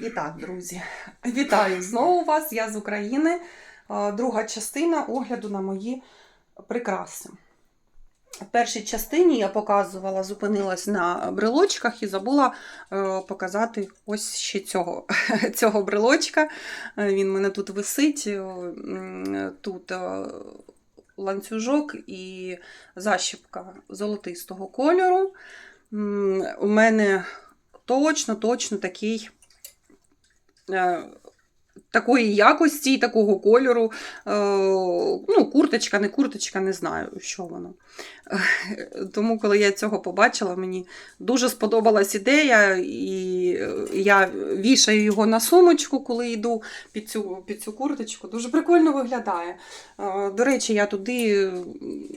І так, друзі, вітаю знову вас. Я з України. Друга частина огляду на мої прикраси. В першій частині я показувала, зупинилась на брелочках і забула е, показати ось ще цього, цього брелочка. Е, Він мене тут висить. е, Тут ланцюжок і защіпка золотистого кольору. У мене точно, точно такий. Е, Такої якості такого кольору. Е, ну, курточка, не курточка, не знаю, що воно. Е, Тому, коли я цього побачила, мені дуже сподобалась ідея, і я вішаю його на сумочку, коли йду під цю, під цю курточку. Дуже прикольно виглядає. До речі, я туди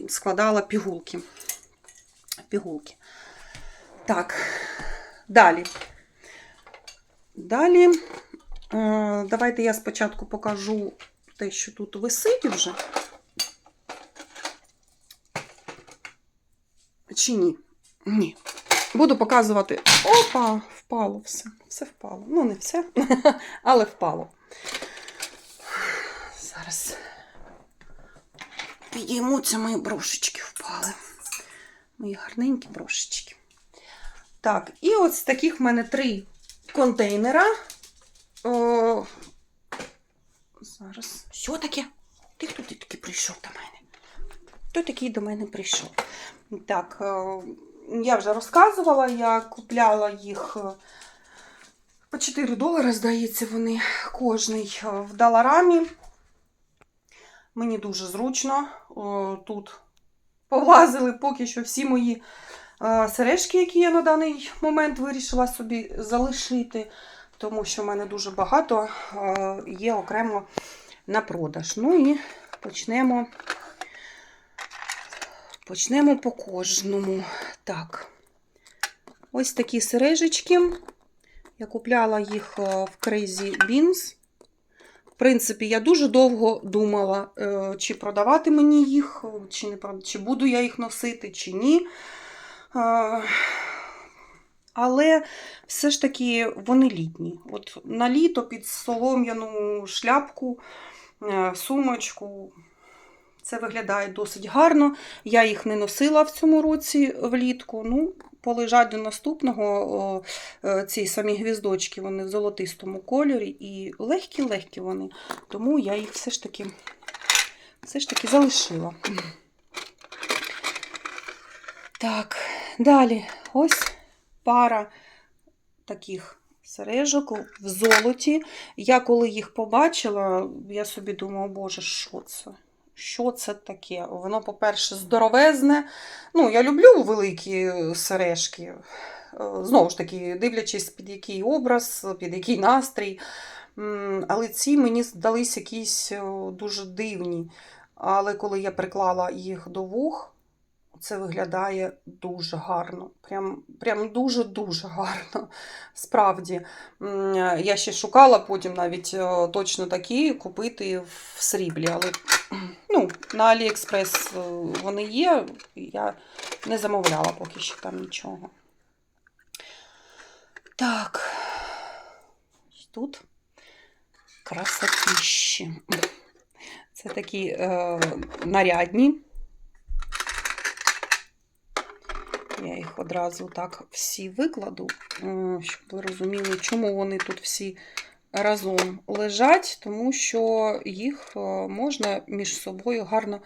складала пігулки. Пігулки. Так, далі. Далі. Е, Давайте я спочатку покажу те, що тут висить вже. Чи ні? Ні. Буду показувати. Опа, впало все. Все впало. Ну, не все, але впало. Зараз підіймуться мої брошечки впали. Мої гарненькі брошечки. Так, і ось таких в мене три контейнера. О, зараз. Що таке? Ти хто ти такий прийшов до мене? Хто такий до мене прийшов? Так, е, я вже розказувала, я купляла їх е, по 4 долари, здається, вони кожний е, в Даларамі. Мені дуже зручно. Тут повлазили поки що всі мої сережки, які я на даний момент вирішила собі залишити тому що в мене дуже багато е, є окремо на продаж. Ну і почнемо, почнемо по кожному. Так, ось такі сережечки. Я купляла їх е, в Crazy Beans. В принципі, я дуже довго думала, е, чи продавати мені їх, чи, не, чи буду я їх носити, чи ні. Але все ж таки вони літні. От на літо під солом'яну шляпку, е, сумочку. Це виглядає досить гарно. Я їх не носила в цьому році влітку. Ну, полежать до наступного е, ці самі гвіздочки, вони в золотистому кольорі і легкі-легкі вони. Тому я їх все ж таки, все ж таки залишила. Так, далі ось пара таких сережок в золоті. Я коли їх побачила, я собі думала, боже, що це? Що це таке? Воно, по-перше, здоровезне. Ну, я люблю великі сережки. Е, Знову ж таки, дивлячись, під який образ, під який настрій. Але ці мені здались якісь е, дуже дивні. Але коли я приклала їх до вух, це виглядає дуже гарно. Прям, прям дуже-дуже гарно. Справді. Я ще шукала потім навіть е, точно такі купити в сріблі. Але ну, на Аліекспрес е, вони є. Я не замовляла поки що там нічого. Так. Тут красотищі. Це такі е, нарядні. Я їх одразу так всі викладу, щоб ви розуміли, чому вони тут всі разом лежать, тому що їх е, можна між собою гарно,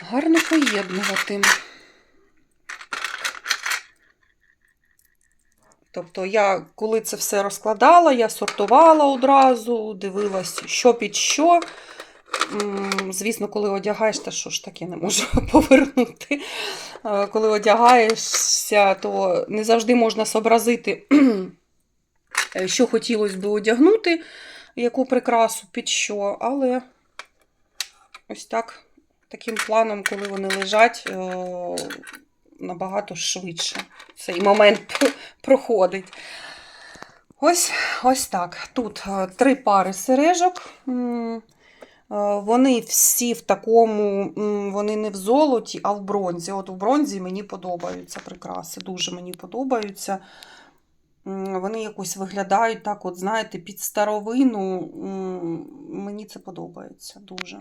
гарно поєднувати. Тобто я, коли це все розкладала, я сортувала одразу, дивилась, що під що. Звісно, коли одягаєш, та що ж таке не можу повернути. Е, Коли одягаєшся, то не завжди можна зобразити, що хотілося би одягнути, яку прикрасу під що, але ось так, таким планом, коли вони лежать, е, набагато швидше цей момент проходить. Ось, ось так. Тут е, три пари сережок. Е, Вони всі в такому, вони не в золоті, а в бронзі. От в бронзі мені подобаються прикраси, дуже мені подобаються. Вони якось виглядають так, от, знаєте, під старовину. Мені це подобається дуже.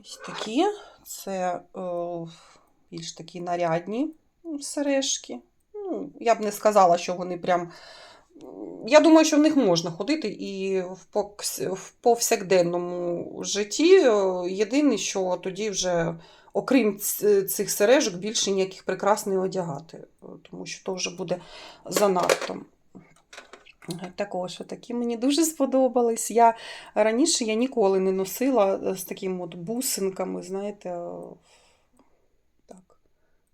Ось такі. Це е, більш такі нарядні сережки. Ну, я б не сказала, що вони прям. Я думаю, що в них можна ходити і в повсякденному житті. Єдине, що тоді вже, окрім цих сережок, більше ніяких прикрас не одягати, тому що то вже буде занадто. Також такі мені дуже сподобались. Я раніше я ніколи не носила е, з такими от бусинками, знаєте. е, Так.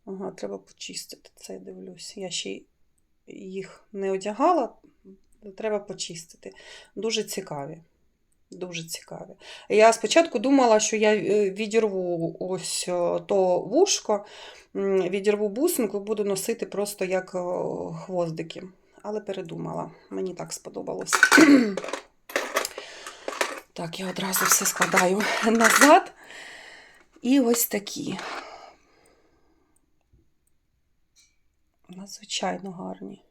Ага, треба почистити це, дивлюсь. Я ще їх не одягала, треба почистити. Дуже цікаві. Дуже цікаві. Я спочатку думала, що я е, відірву ось е, то вушко, відірву бусинку, буду носити просто як е, хвоздики. Але передумала. Мені так сподобалось. Так, я одразу все складаю назад. І ось такі. Надзвичайно гарні.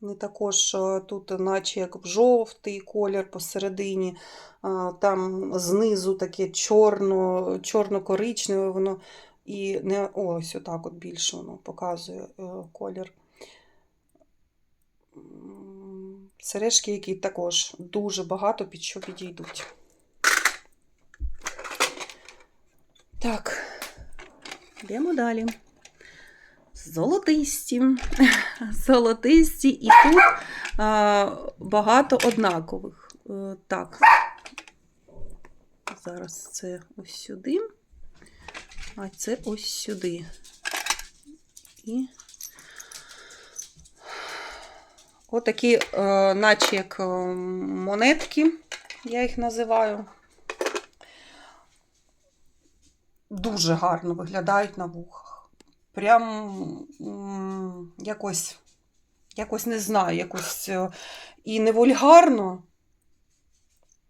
Вони також е, тут, наче як жовтий колір посередині, там знизу таке чорно, чорно-коричневе воно. І не ось отак от більше воно показує е, колір. Сережки, які також дуже багато під що підійдуть. Так, йдемо далі. Золотисті. Золотисті, і тут а, багато однакових. Е, так, зараз це ось сюди, а це ось сюди. І отакі, е, наче як е, монетки, я їх називаю. Дуже гарно виглядають на вухах. Прям якось, якось не знаю, якось е, і не вульгарно,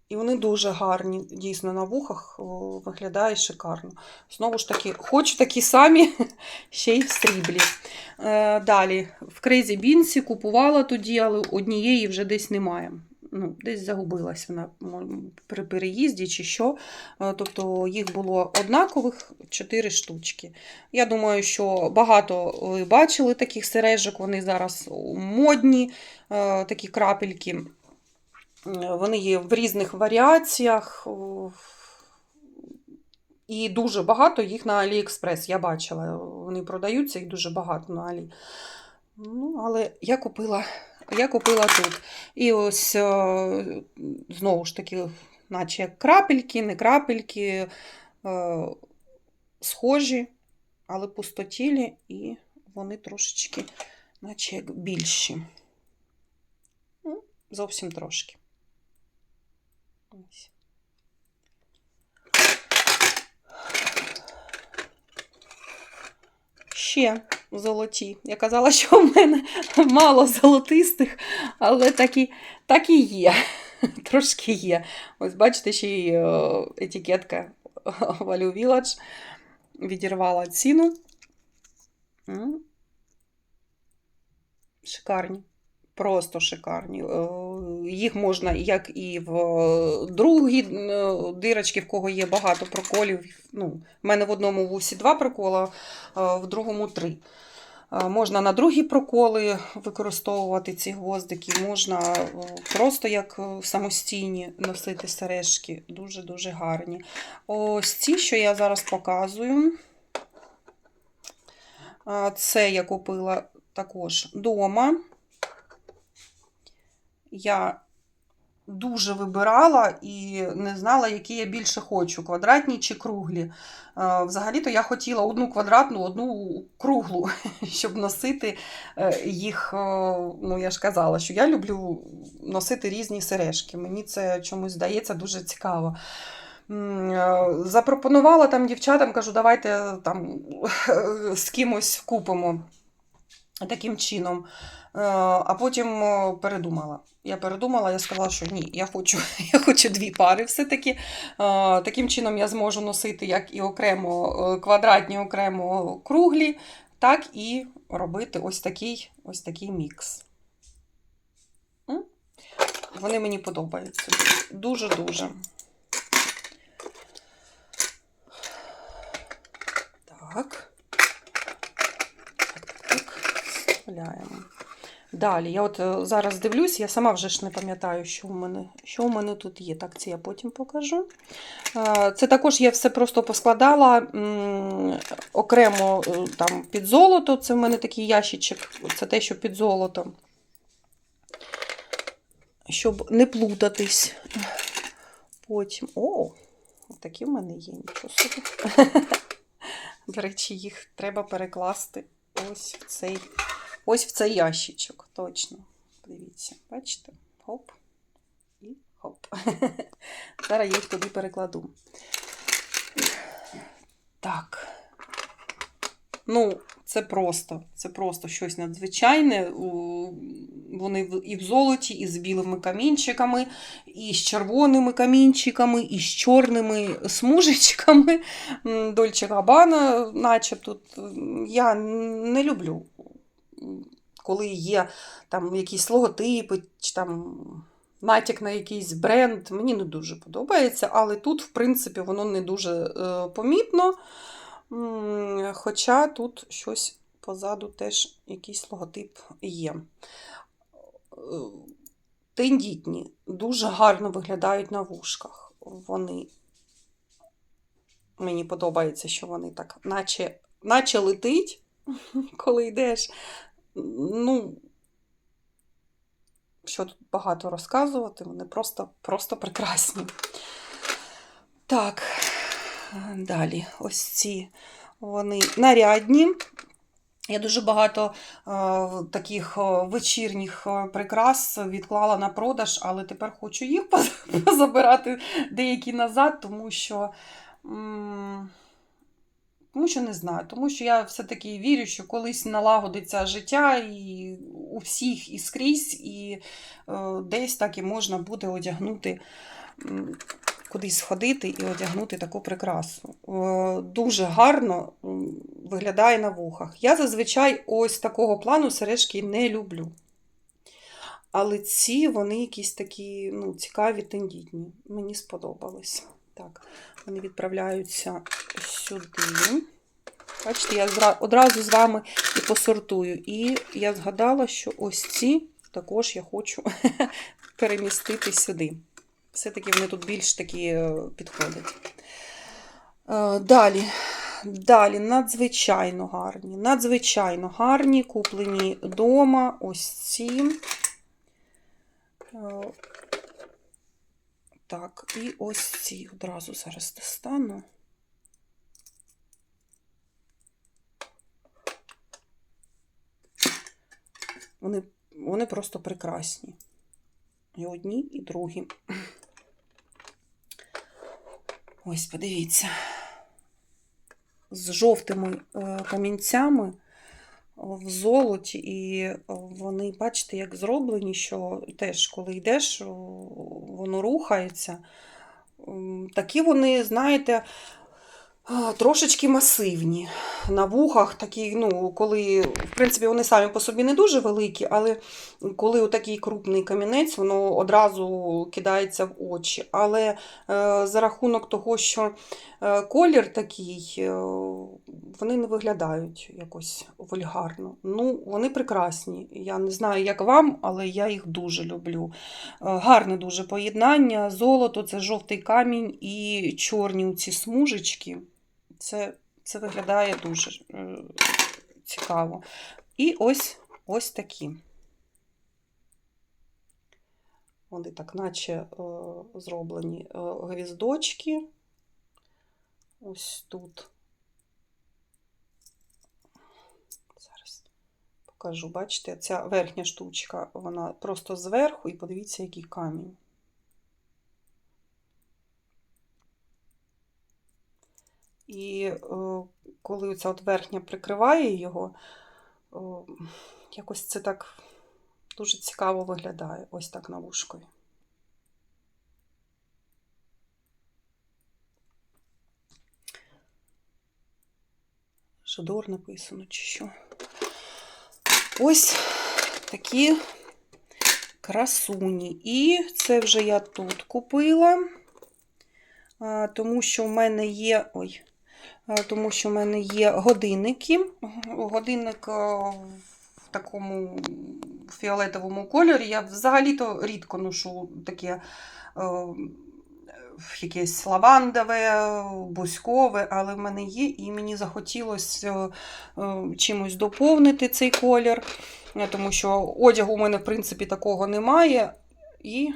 і вони дуже гарні, дійсно, на вухах виглядає шикарно. Знову ж таки, хочу такі самі, ще й в сріблі. Е, далі, в Крейзі Бінсі купувала тоді, але однієї вже десь немає. Ну, десь загубилась вона при переїзді чи що. Е, Тобто їх було однакових 4 штучки. Я думаю, що багато ви бачили таких сережок, вони зараз модні, е, такі крапельки. Е, Вони є в різних варіаціях. І дуже багато їх на Аліекспрес. Я бачила, вони продаються, їх дуже багато на Алі. Ну, але я купила, я купила тут. І ось е, знову ж таки, наче крапельки, не крапельки, е, схожі, але пустотілі, і вони трошечки, наче як більші. Ну, зовсім трошки. Ось. Ще золоті. Я казала, що в мене мало золотистих, але так і, так і є. Трошки є. Ось бачите, ще й е, етикетка Value Village відірвала ціну. Шикарні. Просто шикарні. Е, Їх можна як і в другі е, дирочки, в кого є багато проколів. Ну, в мене в одному вусі два прокола, в другому три. Е, Можна на другі проколи використовувати ці гвоздики, можна е, просто як е, самостійні носити сережки. Дуже-дуже гарні. Ось ці, що я зараз показую. е, Це я купила також вдома. Я дуже вибирала і не знала, які я більше хочу: квадратні чи круглі. Е, Взагалі-то я хотіла одну квадратну, одну круглу, щоб носити е, їх. е, Ну, я ж казала, що я люблю носити різні сережки. Мені це чомусь здається дуже цікаво. Запропонувала там дівчатам, кажу, давайте там з кимось купимо. таким чином. Е, А потім е, передумала. Я передумала, я сказала, що ні, я хочу, я хочу дві пари все-таки. Е, Таким чином я зможу носити як і окремо квадратні, окремо круглі, так і робити ось такий, ось такий мікс. Вони мені подобаються. Дуже-дуже. Так. Так, так, так. Вставляємо. Далі, я от е, зараз дивлюсь, я сама вже ж не пам'ятаю, що у мене, що у мене тут є. Так, це я потім покажу. Е, Це також я все просто поскладала окремо е, там під золото. Це в мене такий ящичок, це те, що під золото. Щоб не плутатись. Потім. О, такі в мене є, нічого собі. До речі, їх треба перекласти ось в цей, ось в цей ящичок. Точно. Дивіться, бачите? Хоп. І хоп. Зараз я їх туди перекладу. Так. Ну, це просто, це просто щось надзвичайне. Вони і в золоті, і з білими камінчиками, і з червоними камінчиками, і з чорними смужечками. Дольче Габана, наче тут. Я не люблю, коли є там якісь логотипи, чи там натяк на якийсь бренд. Мені не дуже подобається, але тут, в принципі, воно не дуже е, помітно. Хоча тут щось позаду теж якийсь логотип є. Е, Тендітні, дуже гарно виглядають на вушках. Вони мені подобається, що вони так, наче, наче летить, коли йдеш. Ну, що тут багато розказувати, вони просто, просто прекрасні. Так, далі, ось ці вони нарядні. Я дуже багато е, таких е, вечірніх е, прикрас відклала на продаж, але тепер хочу їх позабирати деякі назад, тому що, тому що не знаю, тому що я все-таки вірю, що колись налагодиться життя і у всіх і скрізь, і е, десь так і можна буде одягнути. Кудись сходити і одягнути таку прикрасу. Е, Дуже гарно виглядає на вухах. Я зазвичай ось такого плану сережки не люблю. Але ці вони якісь такі ну, цікаві, тендітні. Мені сподобались. Так, вони відправляються сюди. Бачите, я одразу з вами і посортую. І я згадала, що ось ці також я хочу перемістити сюди. Все-таки вони тут більш такі е, підходять. Е, Далі. Далі надзвичайно гарні. Надзвичайно гарні, куплені вдома. Ось ці. Так, і ось ці одразу зараз достану. Вони, вони просто прекрасні. І одні, і другі. Ось, подивіться. З жовтими е, камінцями в золоті, і вони, бачите, як зроблені, що теж, коли йдеш, воно рухається. Такі вони, знаєте, трошечки масивні. На вухах такі, ну, коли, в принципі, вони самі по собі не дуже великі, але коли такий крупний камінець, воно одразу кидається в очі. Але е, за рахунок того, що е, колір такий, е, вони не виглядають якось вульгарно. Ну, вони прекрасні. Я не знаю, як вам, але я їх дуже люблю. Е, гарне дуже поєднання. Золото це жовтий камінь і чорні ці смужечки. Це, це виглядає дуже е, цікаво. І ось ось такі. Вони так, наче е, зроблені гвіздочки. Ось тут. Зараз покажу, бачите, ця верхня штучка, вона просто зверху, і подивіться, який камінь. І е, коли ця от верхня прикриває його, е, о, якось це так дуже цікаво виглядає. Ось так на вушкові. Жадор написано, чи що. Ось такі красуні. І це вже я тут купила, тому що в мене є. Ой, тому що в мене є годинники. Годинник в такому фіолетовому кольорі. Я взагалі-то рідко ношу таке. Якесь лавандове, бузькове, але в мене є, і мені захотілося е, чимось доповнити цей колір, е, тому що одягу у мене, в принципі, такого немає. І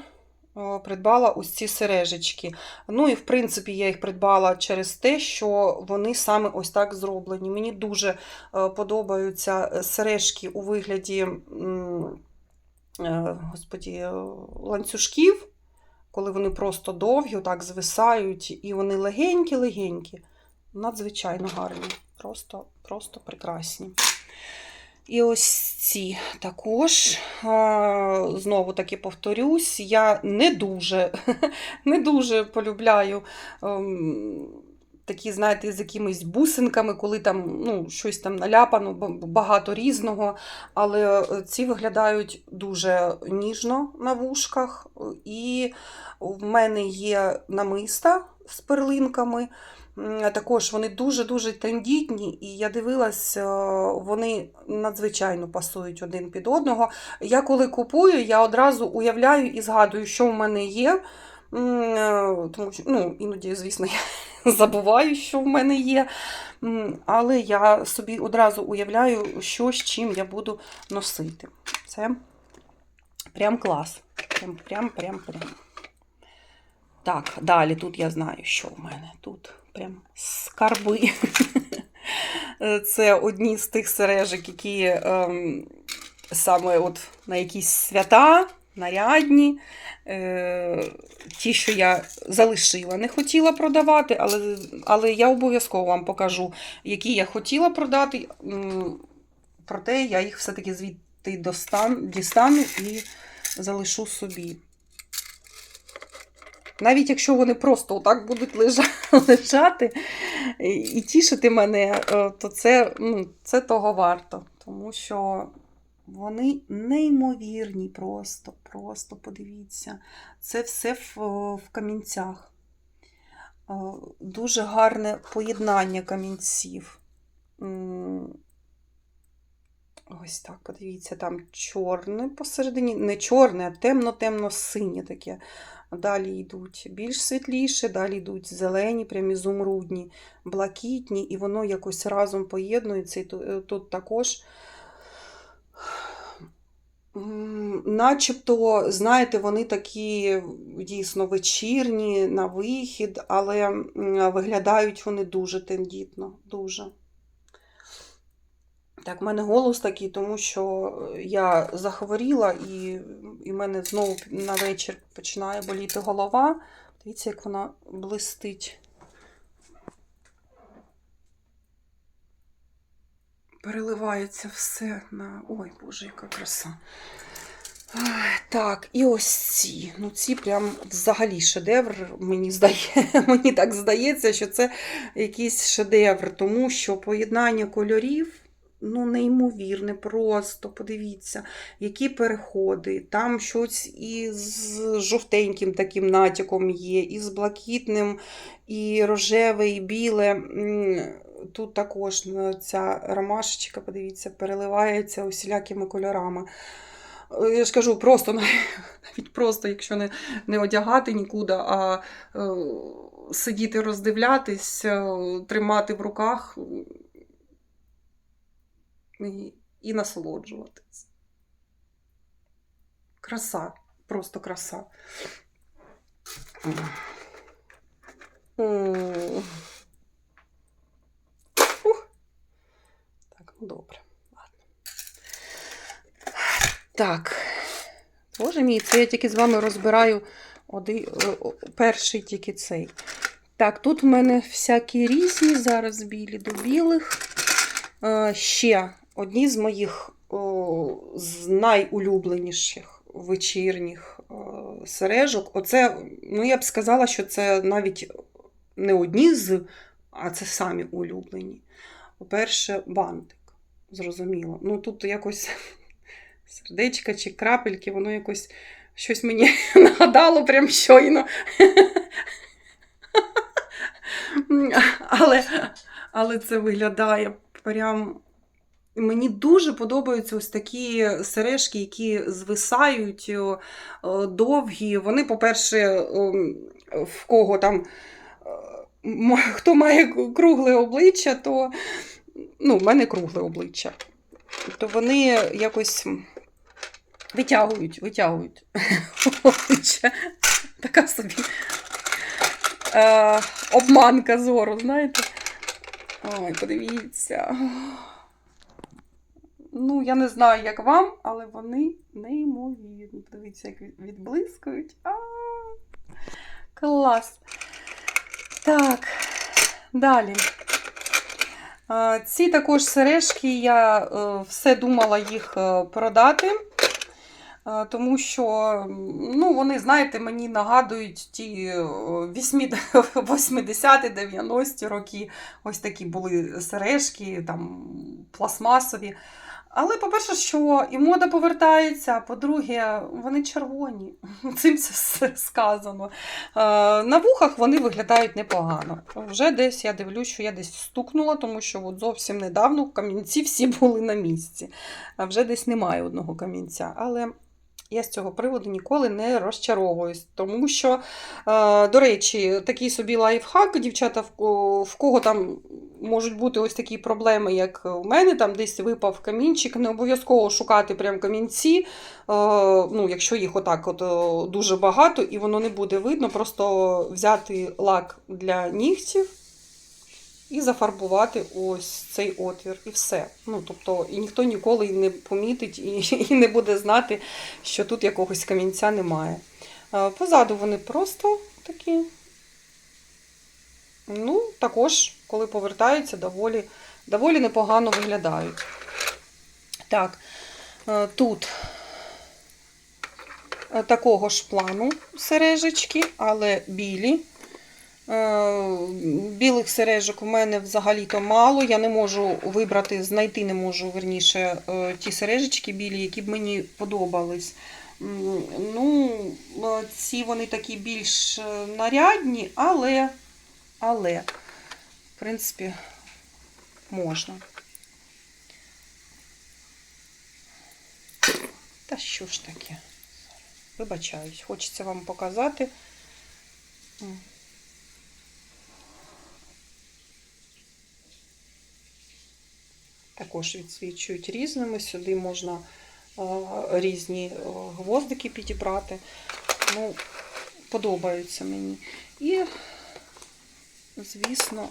е, придбала ось ці сережечки. Ну і, в принципі, я їх придбала через те, що вони саме ось так зроблені. Мені дуже е, подобаються сережки у вигляді е, господі, е, ланцюжків коли вони просто довгі, так звисають, і вони легенькі-легенькі. Надзвичайно гарні. Просто, просто прекрасні. І ось ці також, знову таки повторюсь, я не дуже, не дуже полюбляю ем, такі, знаєте, з якимись бусинками, коли там ну, щось там наляпано, багато різного. Але е, ці виглядають дуже ніжно на вушках. І в мене є намиста з перлинками. Також вони дуже-дуже тендітні, і я дивилась, е, вони надзвичайно пасують один під одного. Я коли купую, я одразу уявляю і згадую, що в мене є. Е, Тому що ну, іноді, звісно, я забуваю, що в мене є. Але я собі одразу уявляю, що з чим я буду носити. Це прям клас. Прям, прям, прям, прям. Так, далі тут я знаю, що в мене. Тут прям скарби. Це одні з тих сережок, які ем, саме от на якісь свята, нарядні. Е, ті, що я залишила, не хотіла продавати, але, але я обов'язково вам покажу, які я хотіла продати. Проте я їх все-таки звідти достан, дістану і залишу собі. Навіть якщо вони просто отак будуть лежати і і тішити мене, е, то це, ну, це того варто. Тому що вони неймовірні просто, просто подивіться. Це все в, в камінцях. Е, Дуже гарне поєднання камінців. Ось так, подивіться, там чорне посередині, не чорне, а темно-темно-синє таке. Далі йдуть більш світліше, далі йдуть зелені, прям ізумрудні, блакитні, і воно якось разом поєднується. І е, тут також. Начебто, знаєте, вони такі дійсно вечірні на вихід, але виглядають вони дуже тендітно. Дуже. Так, в мене голос такий, тому що я захворіла і, і в мене знову на вечір починає боліти голова. Дивіться, як вона блистить. Переливається все на. Ой, Боже, яка краса. Так, і ось ці. Ну, ці прям взагалі шедевр. Мені здає, мені так здається, що це якийсь шедевр, тому що поєднання кольорів. Ну, неймовірне, просто подивіться, які переходи. Там щось із жовтеньким таким натяком є, і з блакитним, і рожеве, і біле. Тут також ну, ця ромашечка, подивіться, переливається усілякими кольорами. Е, Я ж кажу, просто навіть просто, якщо не, не одягати нікуди, а е, сидіти роздивлятись, е, тримати в руках і, і насолоджуватись. Краса, просто краса. М. Ух. Так, ну добре. Ладно. Так. Боже мій, це я тільки з вами розбираю один, перший тільки цей. Так, тут в мене всякі різні, зараз білі до білих. Ще одні з моїх о, з найулюбленіших вечірніх о, сережок. Оце, ну я б сказала, що це навіть не одні з, а це самі улюблені. По-перше, бантик. Зрозуміло. Ну тут якось сердечка чи крапельки, воно якось щось мені нагадало прям щойно. Але, але це виглядає прям. Мені дуже подобаються ось такі сережки, які звисають довгі. Вони, по-перше, в кого там хто має кругле обличчя, то ну, в мене кругле обличчя. То вони якось витягують, витягують обличчя. Така собі е, обманка зору, знаєте? Ой, подивіться. Ну, я не знаю, як вам, але вони неймовірні. Подивіться, як від- відблискують. А, клас. Так, далі. Ці також сережки, я е, все думала їх е, продати. Е, Тому що ну, вони, знаєте, мені нагадують ті е, 80-90-ті роки. Ось такі були сережки, там пластмасові. Але, по-перше, що і мода повертається, а по-друге, вони червоні. Цим це все сказано. Е, На вухах вони виглядають непогано. Вже десь я дивлюсь, що я десь стукнула, тому що от зовсім недавно камінці всі були на місці. А вже десь немає одного камінця. Але я з цього приводу ніколи не розчаровуюсь, тому що, е, до речі, такий собі лайфхак, дівчата, в кого там можуть бути ось такі проблеми, як у мене, там десь випав камінчик, не обов'язково шукати прям камінці, е, ну, якщо їх отак от е, дуже багато і воно не буде видно, просто взяти лак для нігтів і зафарбувати ось цей отвір, і все. Ну, тобто, і ніхто ніколи не помітить і, і не буде знати, що тут якогось камінця немає. Позаду вони просто такі. Ну, також, коли повертаються, доволі, доволі непогано виглядають. Так, е, тут е, такого ж плану сережечки, але білі. Е, Білих сережок у мене взагалі-то мало. Я не можу вибрати, знайти не можу верніше е, ті сережечки білі, які б мені подобались. Ну, е, ці вони такі більш нарядні, але, але, в принципі, можна. Та що ж таке? Вибачаюсь, хочеться вам показати. Також відсвічують різними. Сюди можна е, різні е, гвоздики підібрати. Ну, подобаються мені. І, звісно,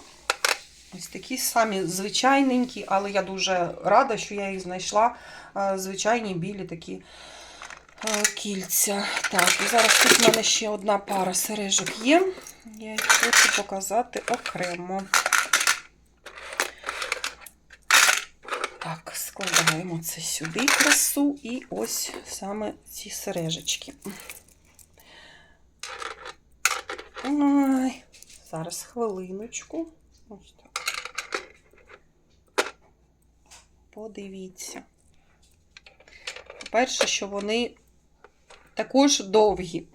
ось такі самі звичайненькі, але я дуже рада, що я їх знайшла. Е, Звичайні білі такі кільця. Так, і зараз тут в мене ще одна пара сережок є. Я їх хочу показати окремо. Так, складаємо це сюди красу і ось саме ці сережечки. Ой, зараз хвилиночку. Ось так. Подивіться. По-перше, що вони також довгі.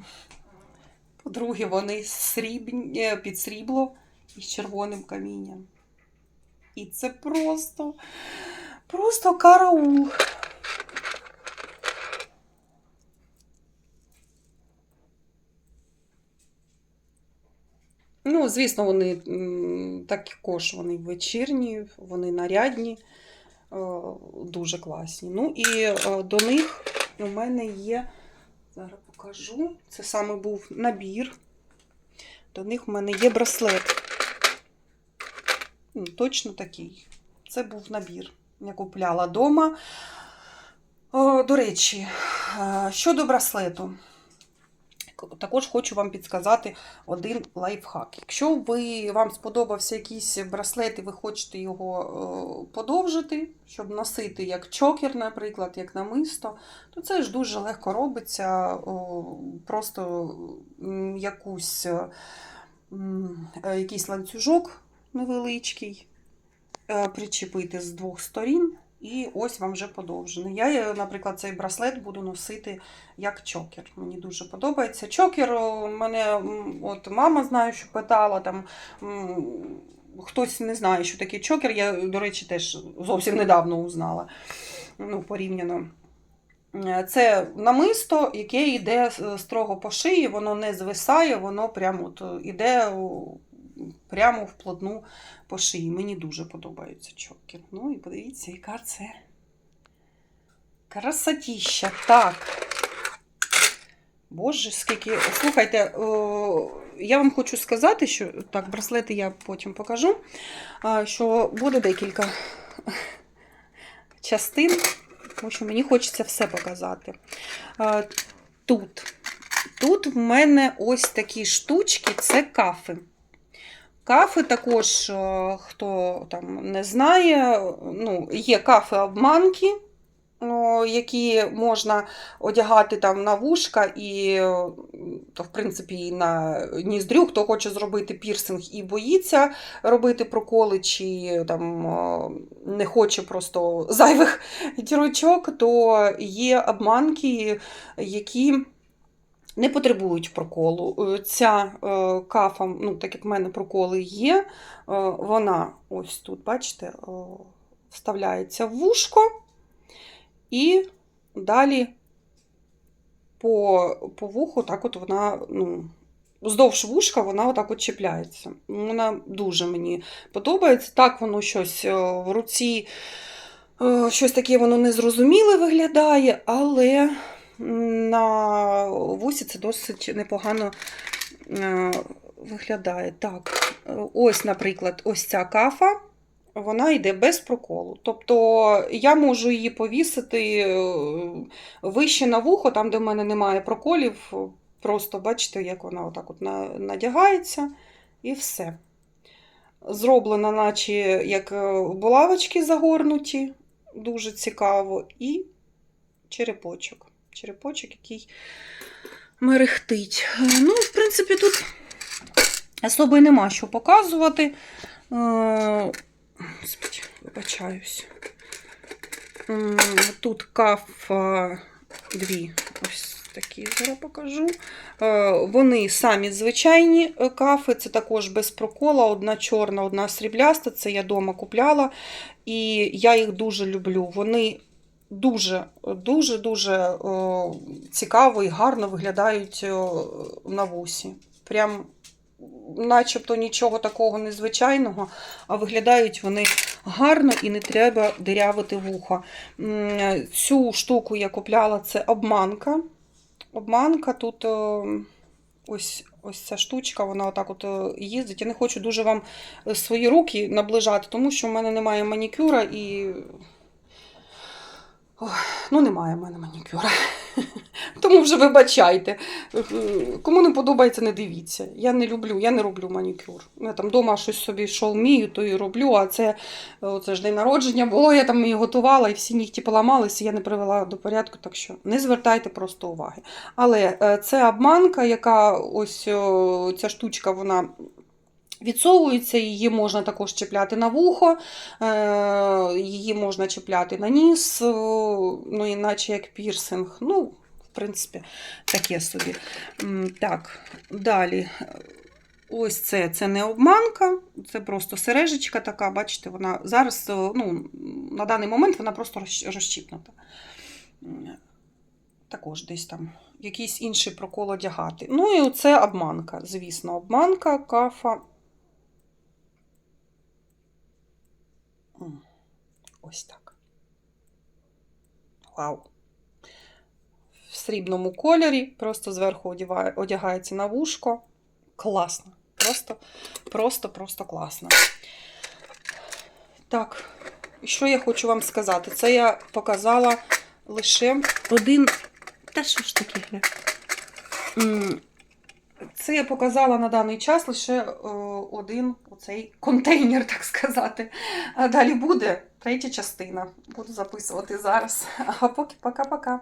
По-друге, вони срібні, е, під срібло із червоним камінням. І це просто, просто караул. Ну, звісно, вони також вони вечірні, вони нарядні, е, дуже класні. Ну і е, до них у мене є, зараз покажу, це саме був набір. До них в мене є браслет. Точно такий. Це був набір. Я купляла вдома. О, до речі, е, щодо браслету. Також хочу вам підсказати один лайфхак. Якщо ви, вам сподобався якийсь браслет і ви хочете його е, подовжити, щоб носити як чокер, наприклад, як намисто, то це ж дуже легко робиться. Просто якусь, е, якийсь ланцюжок невеличкий причепити з двох сторін. І ось вам вже подовжений. Я, е, наприклад, цей браслет буду носити як чокер. Мені дуже подобається. Чокер у мене от мама знаю, що питала там. Хтось не знає, що таке чокер. Я, до речі, теж зовсім недавно узнала. Ну, порівняно. Е, Це намисто, яке йде строго по шиї, воно не звисає, воно прямо от е, іде прямо в плотну по шиї. Мені дуже подобається чокер. Ну і подивіться, яка це красотіща. Так. Боже, скільки. Слухайте, я вам хочу сказати, що так, браслети я потім покажу, що буде декілька частин, тому що мені хочеться все показати. Тут. Тут в мене ось такі штучки, це кафи. Кафи також, е, хто там не знає, ну, є кафи-обманки, які можна одягати там на вушка і, е, то, в принципі, і на ніздрю, хто хоче зробити пірсинг і боїться робити проколи, чи там не хоче просто зайвих дірочок, то є обманки, які не потребують проколу. Е, Ця е, кафа, ну, так як в мене проколи є, е, вона ось тут, бачите, вставляється в вушко, і далі по, по вуху так от вона, ну, вздовж вушка вона отак от чіпляється. Вона дуже мені подобається. Так воно щось в руці, щось таке воно незрозуміле виглядає, але на вусі це досить непогано е, виглядає. Так, ось, наприклад, ось ця кафа. Вона йде без проколу. Тобто я можу її повісити е, вище на вухо, там, де в мене немає проколів. Просто бачите, як вона отак от надягається, і все. Зроблена, наче як е, булавочки загорнуті, дуже цікаво, і черепочок. Черепочок, який мерехтить. Е, Ну, в принципі, тут особо й нема що показувати. Е, Господи, вибачаюсь. Тут кафа дві. Ось такі зараз покажу. Е, Вони самі звичайні кафи, це також без прокола. Одна чорна, одна срібляста. Це я вдома купляла. І я їх дуже люблю. Вони дуже, дуже, дуже цікаво і гарно виглядають на вусі. Прям начебто нічого такого незвичайного, а виглядають вони гарно і не треба дирявити вуха. Цю штуку я купляла, це обманка. Обманка тут ось. Ось ця штучка, вона отак от е, їздить. Я не хочу дуже вам е, свої руки наближати, тому що в мене немає манікюра і. Ой, ну, немає в мене манікюра. Тому вже вибачайте. Кому не подобається, не дивіться. Я не люблю, я не роблю манікюр. Я там вдома щось собі що вмію, то і роблю. А це, е, це ж день народження було, я там її готувала, і всі нігті поламалися, я не привела до порядку, так що не звертайте просто уваги. Але е, це обманка, яка ось ця штучка, вона. Відсовується, її можна також чіпляти на вухо, е, її можна чіпляти на ніс, е, ну, іначе як пірсинг. Ну, в принципі, таке собі. Так, далі. Ось це, це не обманка, це просто сережечка така, бачите, вона зараз, е, ну, на даний момент вона просто. М, Також десь там якийсь інший прокол одягати. Ну і оце обманка, звісно, обманка, кафа. Ось так. Вау. В срібному кольорі, просто зверху одягає- одягається на вушко. Класно. Просто, просто, просто класно. Так, що я хочу вам сказати? Це я показала лише один. Та що ж таке? Це я показала на даний час лише е, один оцей контейнер, так сказати. А далі буде третя частина. Буду записувати зараз. А поки пока-пока.